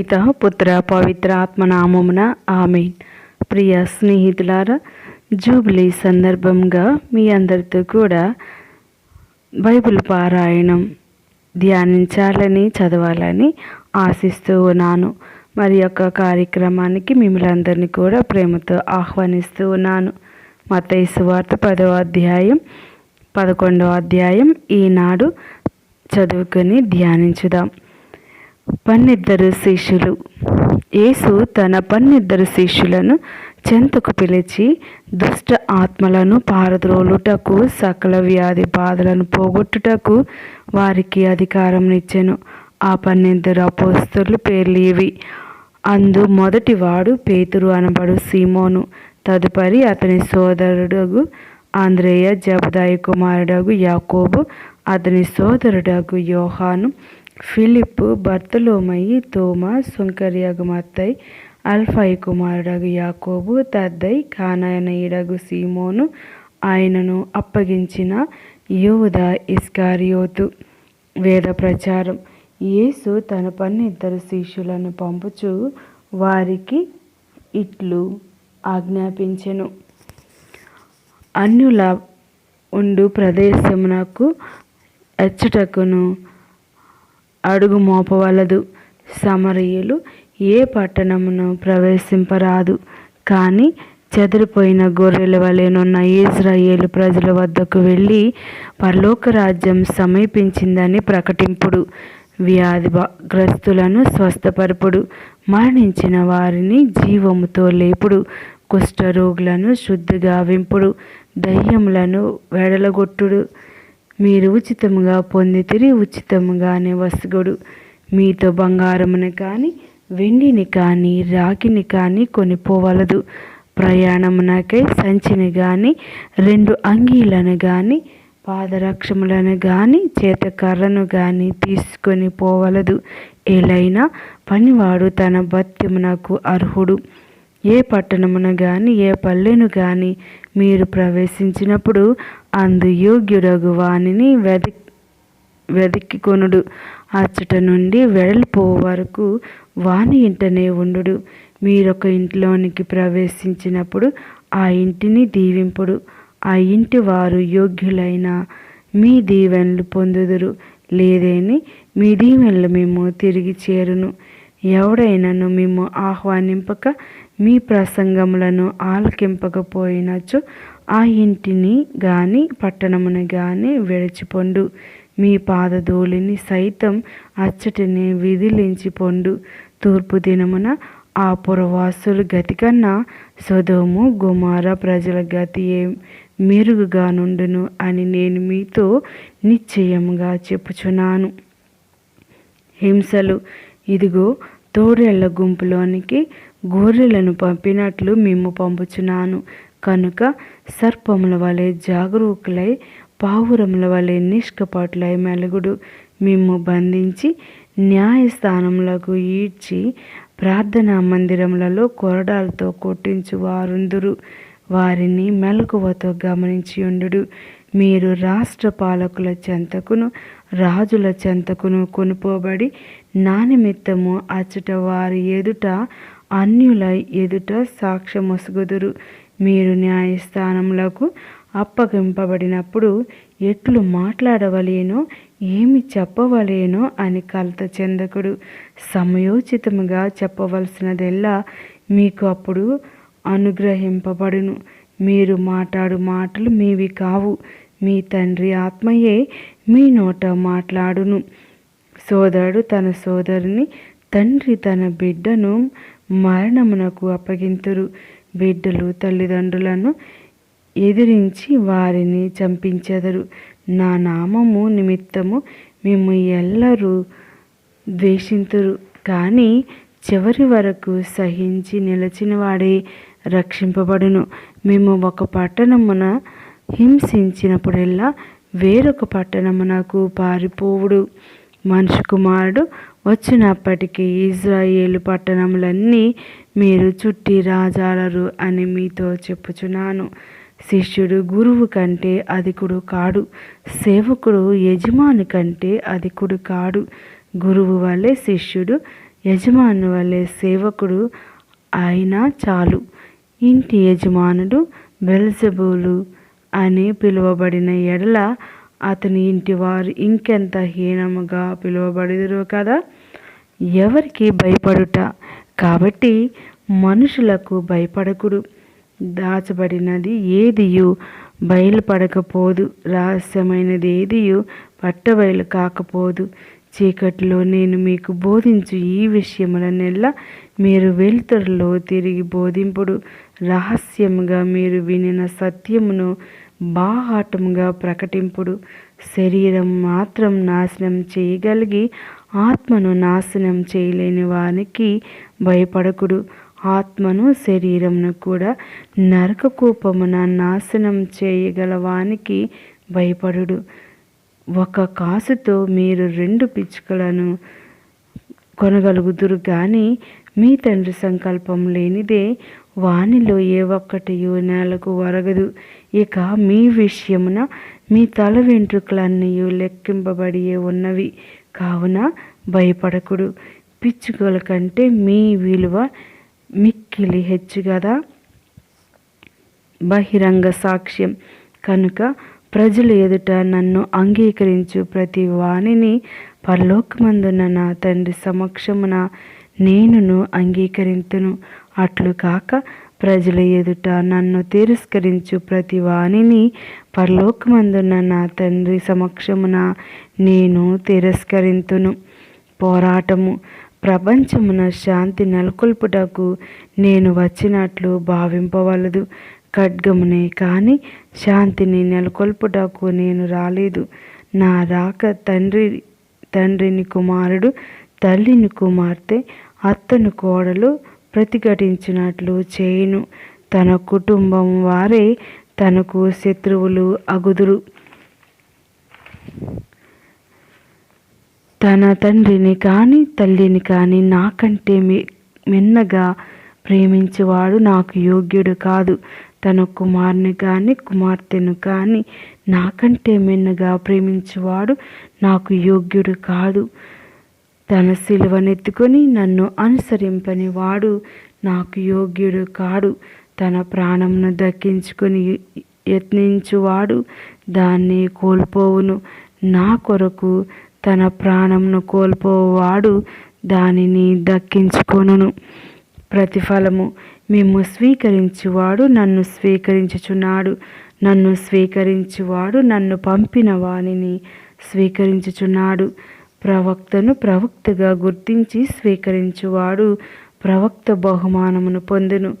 పిత పుత్ర పవిత్ర ఆత్మనామమున ఆమెన్. ప్రియ స్నేహితులారా జూబ్లీ సందర్భంగా మీ అందరితో కూడా బైబిల్ పారాయణం ధ్యానించాలని చదవాలని ఆశిస్తూ ఉన్నాను. మరి యొక్క కార్యక్రమానికి మిమ్మల్ని అందరినీ కూడా ప్రేమతో ఆహ్వానిస్తూ ఉన్నాను. మత వార్త పదవ అధ్యాయం పదకొండవ అధ్యాయం ఈనాడు చదువుకొని ధ్యానించుదాం. పన్నిద్దరు శిష్యులు. యేసు తన పన్నిద్దరు శిష్యులను చెంతకు పిలిచి దుష్ట ఆత్మలను పారద్రోలుటకు సకల వ్యాధి బాధలను పోగొట్టుటకు వారికి అధికారం ఇచ్చెను ఆ పన్నెందరు అపోస్తులు పేర్లు ఇవి. అందు మొదటివాడు పేతురు అనబడు సీమోను. తదుపరి అతని సోదరుడు ఆంధ్రేయ జబదాయి కుమారుడగు యాకోబు అతని సోదరుడగు యోహాను. ఫిలిప్ బర్తలోమయి తోమా సుంకర్యగుమత్తై అల్ఫై కుమారుడగు యాకోబు తద్దై కానాయనయుడగు సీమోను ఆయనను అప్పగించిన యూద ఇస్కారియోతు. వేద ప్రచారం. యేసు తన పన్నిద్దరు శిష్యులను పంపుచు వారికి ఇట్లు ఆజ్ఞాపించెను. అన్యుల ఉండు ప్రదేశమునకు అచ్చుటకును అడుగు మోపవలదు. సమరయులు ఏ పట్టణమును ప్రవేశింపరాదు. కానీ చెదిరిపోయిన గొర్రెల వలెనున్న ఇజ్రాయేలు ప్రజల వద్దకు వెళ్ళి పరలోక రాజ్యం సమీపించిందని ప్రకటింపుడు. వ్యాధి గ్రస్తులను స్వస్థపరపుడు. మరణించిన వారిని జీవముతో లేపుడు. కుష్ఠరోగులను శుద్ధిగావింపుడు దయ్యములను వెడలగొట్టుడు. మీరు ఉచితముగా పొందితిరి ఉచితముగానే వసుగుడు మీతో బంగారమును కానీ వెండిని కానీ రాగిని కానీ కొనిపోవలదు. ప్రయాణమునకై సంచిని కానీ రెండు అంగీలను కానీ పాదరక్షములను కానీ చేతకర్రను కానీ తీసుకొని పోవలదు. ఏలైనా పనివాడు తన భత్యమునకు అర్హుడు. ఏ పట్టణమున కానీ ఏ పల్లెను కానీ మీరు ప్రవేశించినప్పుడు అందు యోగ్యుడగు వానిని వెది వెదికి కొనుడు అచ్చట నుండి వెడల్పో వరకు వాని ఇంటనే ఉండు మీరొక ఇంట్లోనికి ప్రవేశించినప్పుడు ఆ ఇంటిని దీవింపుడు. ఆ ఇంటి వారు యోగ్యులైన మీ దీవెనలు పొందుదురు. లేదేని మీ దీవెనలు మేము తిరిగి చేరును. ఎవడైనను మేము ఆహ్వానింపక మీ ప్రసంగములను ఆలకింపకపోయినచో ఆ ఇంటిని గాని పట్టణమును గాని విడిచిపొండు. మీ పాదధూళిని సైతం అచ్చటిని విధిలించి పొండు తూర్పు దినమున ఆ పురవాసుల గతి కన్నా సొదోము గుమార ప్రజల గతి ఏ మెరుగుగా నుండును అని నేను మీతో నిశ్చయముగా చెప్పుచున్నాను. హింసలు ఇదిగో తోడేళ్ళ గుంపులోనికి గొర్రెలను పంపినట్లు మేము పంపుచున్నాను. కనుక సర్పముల వలె జాగరూకులై పావురముల వలె నిష్కపాటులై మెలుగుడు. మేము బంధించి న్యాయస్థానములకు ఈడ్చి ప్రార్థనా మందిరములలో కొరడాలతో కొట్టించు వారుందురు. వారిని మెలకువతో గమనించి ఉండు మీరు రాష్ట్ర పాలకుల చెంతకును రాజుల చెంతకును కొనుపోబడి నా నిమిత్తము అచ్చట వారి ఎదుట అన్యుల ఎదుట సాక్ష్యమొసగుదురు. మీరు న్యాయస్థానములకు అప్పగింపబడినప్పుడు ఎట్లు మాట్లాడవలేనో ఏమి చెప్పవలేనో అని కలత చెందకుడు. సమయోచితముగా చెప్పవలసినదెల్లా మీకు అప్పుడు అనుగ్రహింపబడును. మీరు మాట్లాడు మాటలు మీవి కావు. మీ తండ్రి ఆత్మయే మీ నోట మాట్లాడును. సోదరుడు తన సోదరుని తండ్రి తన బిడ్డను మరణమునకు అప్పగింతురు. బిడ్డలు తల్లిదండ్రులను ఎదిరించి వారిని చంపించెదరు. నా నామము నిమిత్తము మేము ఎల్లరూ ద్వేషింతురు. కానీ చివరి వరకు సహించి నిలిచిన వాడే రక్షింపబడును. మేము ఒక పట్టణమున హింసించినప్పుడెల్లా వేరొక పట్టణమునకు పారిపోవుడు. మనుషు కుమారుడు వచ్చినప్పటికీ ఇజ్రాయేలు పట్టణములన్నీ మీరు చుట్టి రాజాలరు అని మీతో చెప్పుచున్నాను. శిష్యుడు గురువు కంటే అధికుడు కాడు. సేవకుడు యజమాని కంటే అధికుడు కాడు. గురువు వల్లే శిష్యుడు యజమాని వల్లే సేవకుడు అయినా చాలు. ఇంటి యజమానుడు బెల్జబూలు అని పిలువబడిన ఎడల అతని ఇంటి వారు ఇంకెంత హీనముగా పిలువబడిదురు కదా? ఎవరికి భయపడుట? కాబట్టి మనుషులకు భయపడకుడు. దాచబడినది ఏదియు? బయలుపడకపోదు. రహస్యమైనది ఏదియు పట్టబయలు కాకపోదు. చీకటిలో నేను మీకు బోధించు ఈ విషయములనెల్లా మీరు వెలుతురులో తిరిగి బోధింపుడు. రహస్యముగా మీరు వినిన సత్యమును బాహాటముగా ప్రకటింపుడు. శరీరం మాత్రం నాశనం చేయగలిగి ఆత్మను నాశనం చేయలేని వానికి భయపడకుడు. ఆత్మను శరీరంను కూడా నరకకూపమున నాశనం చేయగల వానికి భయపడుడు. ఒక కాసుతో మీరు రెండు పిచ్చుకలను కొనగలుగుదురు కానీ మీ తండ్రి సంకల్పం లేనిదే వానిలో ఏ ఒక్కటి నేలకు వరగదు ఇక మీ విషయమున మీ తల వెంట్రుకలన్నీ లెక్కింపబడి ఉన్నవి. కావున భయపడకుడు. పిచ్చుకల కంటే మీ విలువ మిక్కిలి హెచ్చు కదా బహిరంగ సాక్ష్యం. కనుక ప్రజలు ఎదుట నన్ను అంగీకరించు ప్రతి వాణిని పరలోకమందున నా తండ్రి సమక్షమున నేనును అంగీకరింతును. అట్లు కాక ప్రజల ఎదుట నన్ను తిరస్కరించు ప్రతి వాణిని పరలోకమందున నా తండ్రి సమక్షమున నేను తిరస్కరింతును. పోరాటము ప్రపంచమున శాంతి నెలకొల్పుటకు నేను వచ్చినట్లు భావింపవలదు. ఖడ్గమునే కానీ శాంతిని నెలకొల్పుటకు నేను రాలేదు. నా రాక తండ్రి తండ్రిని కుమారుడు తల్లిని కుమార్తె అత్తను కోడలు ప్రతిఘటించినట్లు చేయును. తన కుటుంబం వారే తనకు శత్రువులు అగుదురు. తన తండ్రిని కానీ తల్లిని కానీ నాకంటే మెన్నగా ప్రేమించేవాడు నాకు యోగ్యుడు కాదు. తన కుమారుని కానీ కుమార్తెను కానీ నాకంటే మెన్నగా ప్రేమించేవాడు నాకు యోగ్యుడు కాదు. తన సిలువనెత్తుకొని నన్ను అనుసరింపని వాడు నాకు యోగ్యుడు కాడు. తన ప్రాణమును దక్కించుకొని యత్నించువాడు దాన్ని కోల్పోవును. నా కొరకు తన ప్రాణమును కోల్పోవాడు దానిని దక్కించుకొనును. ప్రతిఫలము మేము స్వీకరించువాడు నన్ను స్వీకరించుచున్నాడు. నన్ను స్వీకరించువాడు నన్ను పంపిన వానిని స్వీకరించుచున్నాడు. ప్రవక్తను ప్రవక్తగా గుర్తించి స్వీకరించువాడు. ప్రవక్త బహుమానమును పొందును.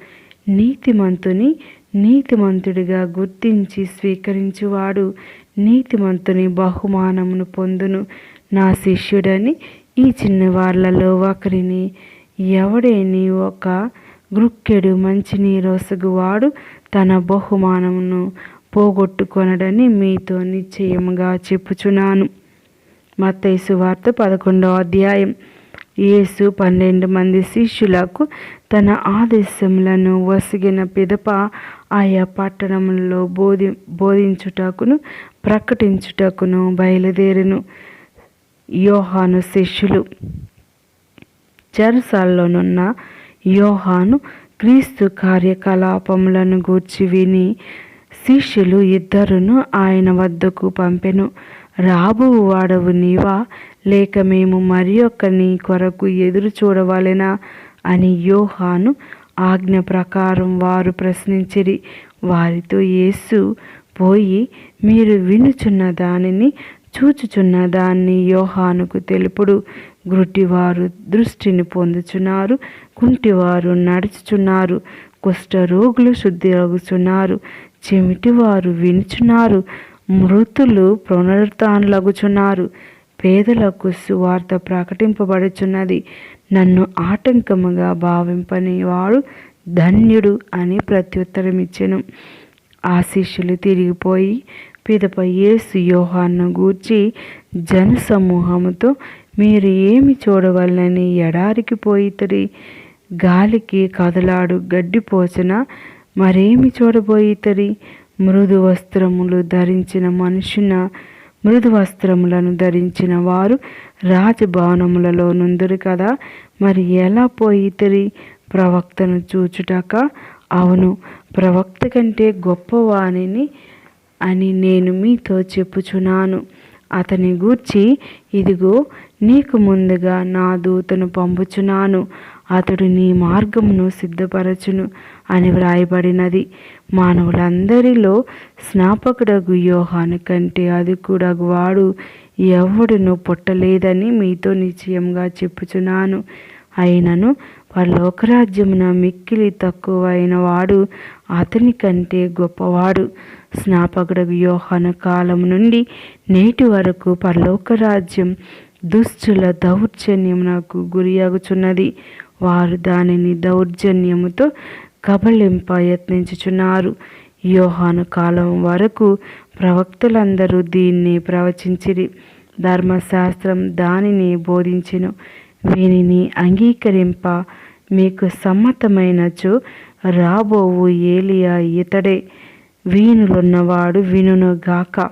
నీతిమంతుని నీతిమంతుడిగా గుర్తించి స్వీకరించువాడు. నీతిమంతుని బహుమానమును పొందును. నా శిష్యుడని ఈ చిన్నవాళ్ళలో ఒకరిని. ఎవడేని ఒక గృక్కెడు మంచినీరోసగువాడు తన బహుమానమును పోగొట్టుకొనడని మీతో నిశ్చయముగా చెప్పుచున్నాను. మత్తైసు వార్త పదకొండవ అధ్యాయం. యేసు పన్నెండు మంది శిష్యులకు తన ఆదేశములను వసిగిన పిదప ఆయా పట్టణములలో బోధి బోధించుటకును ప్రకటించుటకును బయలుదేరును. యోహాను శిష్యులు. చెరసాల్లోనున్న యోహాను క్రీస్తు కార్యకలాపములను గూర్చి విని శిష్యులు ఇద్దరును ఆయన వద్దకు పంపెను. రాబు వాడవు నీవా? లేక మేము మరి నీ కొరకు ఎదురు చూడవలెనా? అని యోహాను ఆజ్ఞ ప్రకారం వారు ప్రశ్నించిరి. వారితో యేసు పోయి మీరు వినుచున్న దానిని చూచుచున్న దాన్ని యోహానుకు తెలుపుడు. గ్రుటివారు దృష్టిని పొందుచున్నారు కుంటివారు నడుచుచున్నారు కుష్ఠరోగులు శుద్ధి అగుచున్నారు చెమిటివారు వినుచున్నారు మృతులు పునరుత్లగుచున్నారు పేదలకు సువార్త ప్రకటింపబడుచున్నది. నన్ను ఆటంకముగా భావింపని వాడు ధన్యుడు అని ప్రత్యుత్తరమిచ్చెను. ఆ శిష్యులు తిరిగిపోయి పిదప యేసు యోహాన్ను గూర్చి జనసమూహముతో మీరు ఏమి చూడవలనని ఎడారికి పోయితరి గాలికి కదలాడు గడ్డిపోచన మరేమి చూడబోయితరి మృదు వస్త్రములు ధరించిన మనుషున మృదు వస్త్రములను ధరించిన వారు రాజభవనములలో నుందురు కదా. మరి ఎలా పోయి పోయితిరి ప్రవక్తను చూచుటక? అవును ప్రవక్త కంటే గొప్పవాణిని అని నేను మీతో చెప్పుచున్నాను. అతని గూర్చి ఇదిగో నీకు ముందుగా నా దూతను పంపుచున్నాను. అతడు నీ మార్గమును సిద్ధపరచును. అని వ్రాయబడినది. మానవులందరిలో స్నాపకుడగు యోహాను కంటే అది కూడా వాడు ఎవడును పుట్టలేదని మీతో నిశ్చయంగా చెప్పుచున్నాను. అయినను పరలోకరాజ్యమున మిక్కిలి తక్కువైన వాడు అతని కంటే గొప్పవాడు. స్నాపకుడగు యోహాన కాలం నుండి నేటి వరకు పరలోకరాజ్యం దుశ్చుల దౌర్జన్యమునకు గురియగుచున్నది వారు దానిని దౌర్జన్యముతో కబళింప యత్నించుచున్నారు. యోహాను కాలం వరకు ప్రవక్తలందరూ దీన్ని ప్రవచించిరి. ధర్మశాస్త్రం దానిని బోధించెను. వీనిని అంగీకరింప మీకు సమ్మతమైనచో రాబోవు ఏలియా ఇతడే. వీణులున్నవాడు వినుగాక గాక.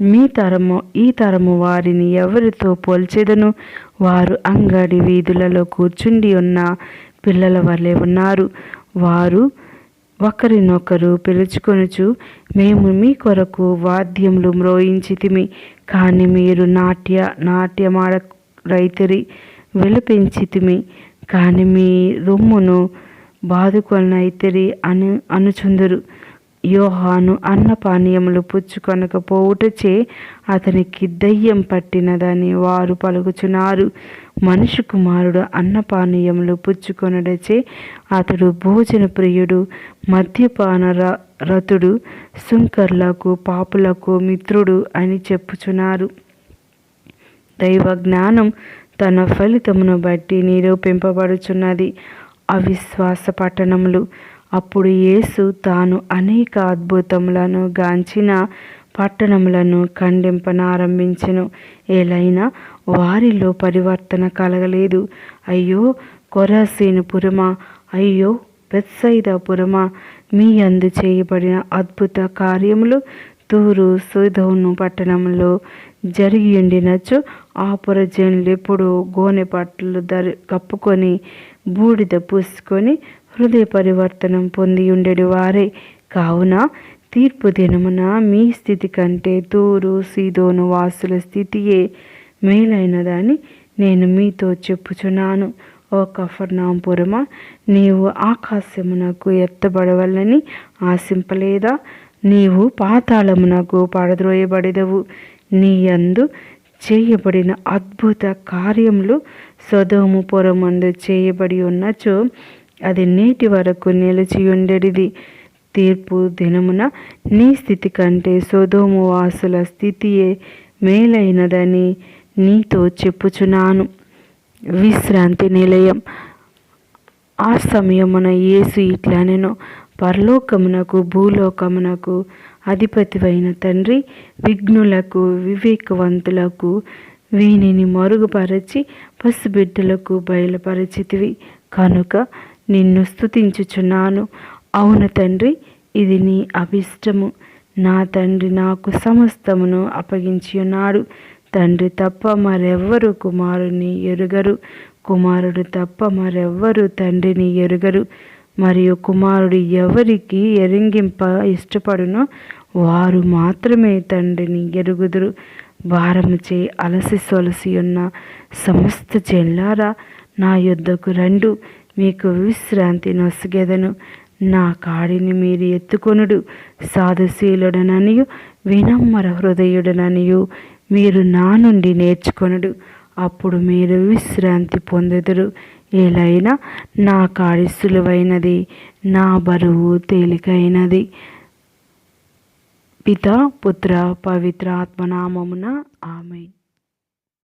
మీ తరము ఈ తరము వారిని ఎవరితో పోల్చేదను? వారు అంగడి వీధులలో కూర్చుండి ఉన్న పిల్లల వలె ఉన్నారు. వారు ఒకరినొకరు పిలుచుకొనుచు మేము మీ కొరకు వాద్యములు మ్రోయించితిమి కానీ మీరు నాట్య నాట్యమాడ రైతురి విలపించితిమి కానీ మీ రొమ్మును బాదుకొనైతిరి అను అనుచుందురు. యోహాను అన్నపానీయములు పుచ్చుకొనకపోవుటచే అతనికి దయ్యం పట్టినదని వారు పలుకుచున్నారు. మనిషి కుమారుడు అన్నపానీయములు పుచ్చుకొనడచే అతడు భోజన ప్రియుడు మద్యపాన రతుడు సుంకర్లకు పాపులకు మిత్రుడు అని చెప్పుచున్నారు. దైవ జ్ఞానం తన ఫలితమును బట్టి నిరూపింపబడుచున్నది. అవిశ్వాస పట్టణములు. అప్పుడు యేసు తాను అనేక అద్భుతములను గాంచిన పట్టణములను ఖండింపనారంభించెను. ఏలైనా వారిలో పరివర్తన కలగలేదు. అయ్యో కొరాసీను పురమా అయ్యో పెత్సైద పురమా మీ అందు చేయబడిన అద్భుత కార్యములు తూరు సుధోను పట్టణంలో జరిగి ఉండినచ్చు ఆ పురజనులు ఎప్పుడూ గోనె పట్టలు దరి కప్పుకొని బూడిద పూసుకొని హృదయ పరివర్తనం పొంది ఉండేది వారే కావున తీర్పు దినమున మీ స్థితి కంటే తూరు సీదోను వాసుల స్థితియే మేలైనదని నేను మీతో చెప్పుచున్నాను. ఓ కఫర్నాంపురమా నీవు ఆకాశమునకు ఎత్తబడవలని ఆశింపలేదా? నీవు పాతాళమునకు పడద్రోయబడేదవు నీ అందు చేయబడిన అద్భుత కార్యములు సొదోము పొరమందు చేయబడి ఉన్నచో అది నేటి వరకు నిలిచి ఉండేది తీర్పు దినమున నీ స్థితి కంటే సోదోము వాసుల స్థితియే మేలైనదని నీతో చెప్పుచున్నాను. విశ్రాంతి నిలయం. ఆ సమయమున యేసు నేను పరలోకమునకు భూలోకమునకు అధిపతివైన తండ్రి విఘ్నులకు వివేకవంతులకు వీనిని మరుగుపరచి పసిబిడ్డలకు బయలుపరచితివి. కనుక నిన్ను స్థుతించుచున్నాను అవును తండ్రి ఇది నీ అభిష్టము. నా తండ్రి నాకు సమస్తమును అప్పగించి ఉన్నాడు తండ్రి తప్ప మరెవ్వరు కుమారుని ఎరుగరు. కుమారుడు తప్ప మరెవ్వరు తండ్రిని ఎరుగరు. మరియు కుమారుడు ఎవరికి ఎరింగింప ఇష్టపడునో వారు మాత్రమే తండ్రిని ఎరుగుదురు. భారముచే అలసి సొలసి ఉన్న సమస్త చెల్లారా నా యుద్ధకు రెండు. మీకు విశ్రాంతి నొసగెదను. నా కాడిని మీరు ఎత్తుకొనుడు. సాధుశీలుడననియు వినమ్మర హృదయుడననియు. మీరు నా నుండి నేర్చుకొనుడు. అప్పుడు మీరు విశ్రాంతి పొందుదురు. ఏలైనా నా కాడి సులువైనది నా బరువు తేలికైనది. పిత పుత్ర పవిత్ర ఆత్మనామమున ఆమె